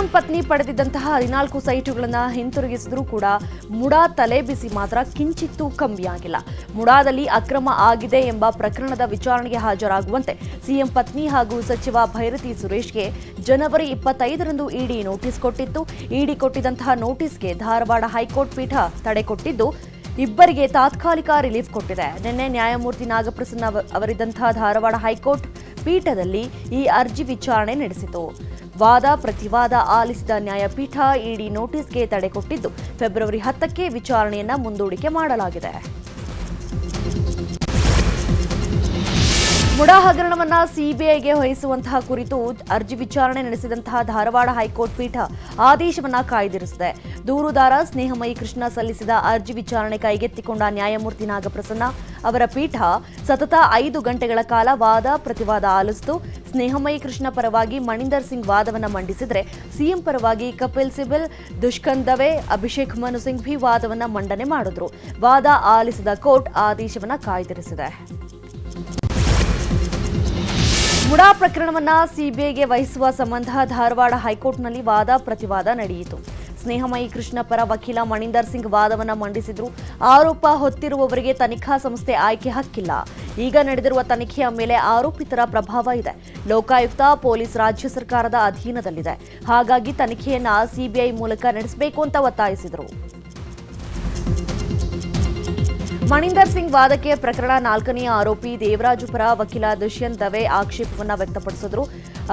CM ಪತ್ನಿ ಪಡೆದಿದ್ದಂತಹ ಹದಿನಾಲ್ಕು ಸೈಟುಗಳನ್ನು ಹಿಂತಿರುಗಿಸಿದ್ರೂ ಕೂಡ ಮುಡಾ ತಲೆ ಬಿಸಿ ಮಾತ್ರ, ಕಿಂಚಿತ್ತೂ ಕಮ್ಮಿಯಾಗಿಲ್ಲ ಮುಡಾದಲ್ಲಿ ಅಕ್ರಮ ಆಗಿದೆ ಎಂಬ ಪ್ರಕರಣದ ವಿಚಾರಣೆಗೆ ಹಾಜರಾಗುವಂತೆ ಸಿಎಂ ಪತ್ನಿ ಹಾಗೂ ಸಚಿವ ಭೈರತಿ ಸುರೇಶ್ಗೆ ಜನವರಿ ಇಪ್ಪತ್ತೈದರಂದು ಇಡಿ ನೋಟಿಸ್ ಕೊಟ್ಟಿತ್ತು. ಇಡಿ ಕೊಟ್ಟಿದ್ದಂತಹ ನೋಟಿಸ್ಗೆ ಧಾರವಾಡ ಹೈಕೋರ್ಟ್ ಪೀಠ ತಡೆ ಕೊಟ್ಟಿದ್ದು, ಇಬ್ಬರಿಗೆ ತಾತ್ಕಾಲಿಕ ರಿಲೀಫ್ ಕೊಟ್ಟಿದೆ. ನಿನ್ನೆ ನ್ಯಾಯಮೂರ್ತಿ ನಾಗಪ್ರಸನ್ನ ಅವ- ಅವರಿದ್ದಂತಹ ಧಾರವಾಡ ಹೈಕೋರ್ಟ್ ಪೀಠದಲ್ಲಿ ಈ ಅರ್ಜಿ ವಿಚಾರಣೆ ನಡೆಸಿತು. ವಾದ ಪ್ರತಿವಾದ ಆಲಿಸಿದ ನ್ಯಾಯಪೀಠ ಇಡಿ ನೋಟಿಸ್ಗೆ ತಡೆ ಕೊಟ್ಟಿದ್ದು. ಫೆಬ್ರವರಿ ಹತ್ತಕ್ಕೆ ವಿಚಾರಣೆಯನ್ನ ಮುಂದೂಡಿಕೆ ಮಾಡಲಾಗಿದೆ. ಮುಡಾ ಹಗರಣವನ್ನ ಸಿಬಿಐಗೆ ವಹಿಸುವಂತಹ ಕುರಿತು ಅರ್ಜಿ ವಿಚಾರಣೆ ನಡೆಸಿದಂತಹ ಧಾರವಾಡ ಹೈಕೋರ್ಟ್ ಪೀಠ ಆದೇಶವನ್ನ ಕಾಯ್ದಿರಿಸಿದೆ. ದೂರುದಾರ ಸ್ನೇಹಮಯಿ ಕೃಷ್ಣ ಸಲ್ಲಿಸಿದ ಅರ್ಜಿ ವಿಚಾರಣೆ ಕೈಗೆತ್ತಿಕೊಂಡ ನ್ಯಾಯಮೂರ್ತಿ ನಾಗಪ್ರಸನ್ನ ಅವರ ಪೀಠ ಸತತ ಐದು ಗಂಟೆಗಳ ಕಾಲ ವಾದ ಪ್ರತಿವಾದ ಆಲಿಸಿತು. ಸ್ನೇಹಮಯಿ ಕೃಷ್ಣ ಪರವಾಗಿ ಮಣಿಂದರ್ ಸಿಂಗ್ ವಾದವನ್ನು ಮಂಡಿಸಿದರೆ ಸಿಎಂ ಪರವಾಗಿ ಕಪಿಲ್ ಸಿಬಲ್ ದುಷ್ಕಂತ್ ದವೆ, ಅಭಿಷೇಕ್ ಮನು ಸಿಂಘ್ವಿ ವಾದವನ್ನು ಮಂಡನೆ ಮಾಡಿದ್ರು. ವಾದ ಆಲಿಸಿದ ಕೋರ್ಟ್ ಆದೇಶವನ್ನು ಕಾಯ್ದಿರಿಸಿದೆ. ಮುಡಾ ಪ್ರಕರಣವನ್ನ ಸಿಬಿಐಗೆ ವಹಿಸುವ ಸಂಬಂಧ ಧಾರವಾಡ ಹೈಕೋರ್ಟ್ನಲ್ಲಿ ವಾದ ಪ್ರತಿವಾದ ನಡೆಯಿತು. ಸ್ನೇಹಮಯಿ ಕೃಷ್ಣ ಪರ ವಕೀಲ ಮಣಿಂದರ್ ಸಿಂಗ್ ವಾದವನ್ನ ಮಂಡಿಸಿದ್ರು. ಆರೋಪ ಹೊತ್ತಿರುವವರಿಗೆ ತನಿಖಾ ಸಂಸ್ಥೆ ಆಯ್ಕೆ ಹಕ್ಕಿಲ್ಲ. ಈಗ ನಡೆದಿರುವ ತನಿಖೆಯ ಮೇಲೆ ಆರೋಪಿತರ ಪ್ರಭಾವ ಇದೆ. ಲೋಕಾಯುಕ್ತ, ಪೊಲೀಸ್ ರಾಜ್ಯ ಸರ್ಕಾರದ ಅಧೀನದಲ್ಲಿದೆ. ಹಾಗಾಗಿ ತನಿಖೆಯನ್ನ ಸಿಬಿಐ ಮೂಲಕ ನಡೆಸಬೇಕು ಅಂತ ಒತ್ತಾಯಿಸಿದರು. ಮಣಿಂದರ್ ಸಿಂಗ್ ವಾದಕ್ಕೆ ಪ್ರಕರಣ ನಾಲ್ಕನೆಯ ಆರೋಪಿ ದೇವರಾಜು ಪರ ವಕೀಲ ದುಷ್ಯಂತ್ ದವೆ ಆಕ್ಷೇಪವನ್ನು ವ್ಯಕ್ತಪಡಿಸಿದ್ರು.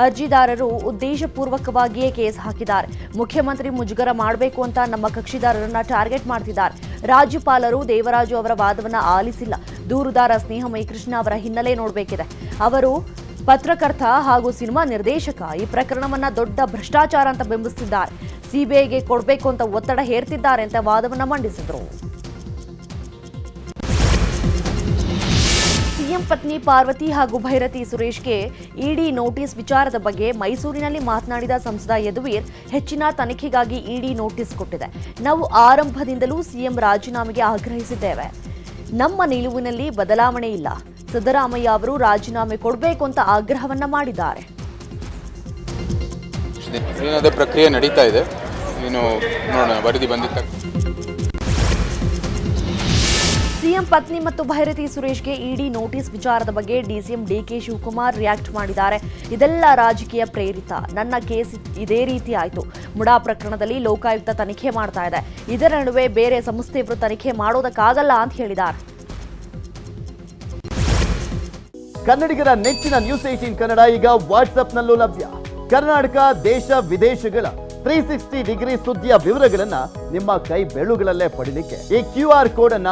ಅರ್ಜಿದಾರರು ಉದ್ದೇಶಪೂರ್ವಕವಾಗಿಯೇ ಕೇಸ್ ಹಾಕಿದ್ದಾರೆ. ಮುಖ್ಯಮಂತ್ರಿ ಮುಜುಗರ ಮಾಡಬೇಕು ಅಂತ ನಮ್ಮ ಕಕ್ಷಿದಾರರನ್ನ ಟಾರ್ಗೆಟ್ ಮಾಡ್ತಿದ್ದಾರೆ. ರಾಜ್ಯಪಾಲರು ದೇವರಾಜು ಅವರ ವಾದವನ್ನು ಆಲಿಸಿಲ್ಲ. ದೂರುದಾರ ಸ್ನೇಹ ಕೃಷ್ಣ ಅವರ ಹಿನ್ನೆಲೆ ನೋಡಬೇಕಿದೆ. ಅವರು ಪತ್ರಕರ್ತ ಹಾಗೂ ಸಿನಿಮಾ ನಿರ್ದೇಶಕ. ಈ ಪ್ರಕರಣವನ್ನ ದೊಡ್ಡ ಭ್ರಷ್ಟಾಚಾರ ಅಂತ ಬಿಂಬಿಸುತ್ತಿದ್ದಾರೆ ಸಿಬಿಐಗೆ ಕೊಡಬೇಕು ಅಂತ ಒತ್ತಡ ಹೇರ್ತಿದ್ದಾರೆ ಅಂತ ವಾದವನ್ನು ಮಂಡಿಸಿದ್ರು. ಸಿಎಂ ಪತ್ನಿ ಪಾರ್ವತಿ ಹಾಗೂ ಭೈರತಿ ಸುರೇಶ್ಗೆ ಇಡಿ ನೋಟಿಸ್ ವಿಚಾರದ ಬಗ್ಗೆ ಮೈಸೂರಿನಲ್ಲಿ ಮಾತನಾಡಿದ ಸಂಸದ ಯದುವೀರ್, ಹೆಚ್ಚಿನ ತನಿಖೆಗಾಗಿ ಇಡಿ ನೋಟಿಸ್ ಕೊಟ್ಟಿದೆ. ನಾವು ಆರಂಭದಿಂದಲೂ ಸಿಎಂ ರಾಜೀನಾಮೆಗೆ ಆಗ್ರಹಿಸಿದ್ದೇವೆ. ನಮ್ಮ ನಿಲುವಿನಲ್ಲಿ ಬದಲಾವಣೆ ಇಲ್ಲ. ಸಿದ್ದರಾಮಯ್ಯ ಅವರು ರಾಜೀನಾಮೆ ಕೊಡಬೇಕು ಅಂತ ಆಗ್ರಹವನ್ನ ಮಾಡಿದ್ದಾರೆ. ಪ್ರಕ್ರಿಯೆ ನಡೀತಾ ಇದೆ. ವರದಿ ಸಿಎಂ ಪತ್ನಿ ಮತ್ತು ಭೈರತಿ ಸುರೇಶ್ಗೆ ಇಡಿ ನೋಟಿಸ್ ವಿಚಾರದ ಬಗ್ಗೆ ಡಿಸಿಎಂ ಡಿಕೆ ಶಿವಕುಮಾರ್ ರಿಯಾಕ್ಟ್ ಮಾಡಿದ್ದಾರೆ. ಇದೆಲ್ಲ ರಾಜಕೀಯ ಪ್ರೇರಿತ. ನನ್ನ ಕೇಸ್ ಇದೇ ರೀತಿ ಆಯಿತು. ಮುಡಾ ಪ್ರಕರಣದಲ್ಲಿ ಲೋಕಾಯುಕ್ತ ತನಿಖೆ ಮಾಡ್ತಾ ಇದೆ. ಇದರ ನಡುವೆ ಬೇರೆ ಸಂಸ್ಥೆಯವರು ತನಿಖೆ ಮಾಡೋದಕ್ಕಾಗಲ್ಲ ಅಂತ ಹೇಳಿದ್ದಾರೆ. ಕನ್ನಡಿಗರ ನೆಚ್ಚಿನ ನ್ಯೂಸ್ ಏಟೀನ್ ಕನ್ನಡ ಈಗ ವಾಟ್ಸ್ಆಪ್ನಲ್ಲೂ ಲಭ್ಯ. ಕರ್ನಾಟಕ, ದೇಶ, ವಿದೇಶಗಳ ತ್ರೀ ಸಿಕ್ಸ್ಟಿ ಡಿಗ್ರಿ ಸುದ್ದಿಯ ವಿವರಗಳನ್ನ ನಿಮ್ಮ ಕೈ ಬೆಳುಗಳಲ್ಲೇ ಪಡಿಲಿಕ್ಕೆ ಈ ಕ್ಯೂ ಆರ್ ಕೋಡ್ ಅನ್ನ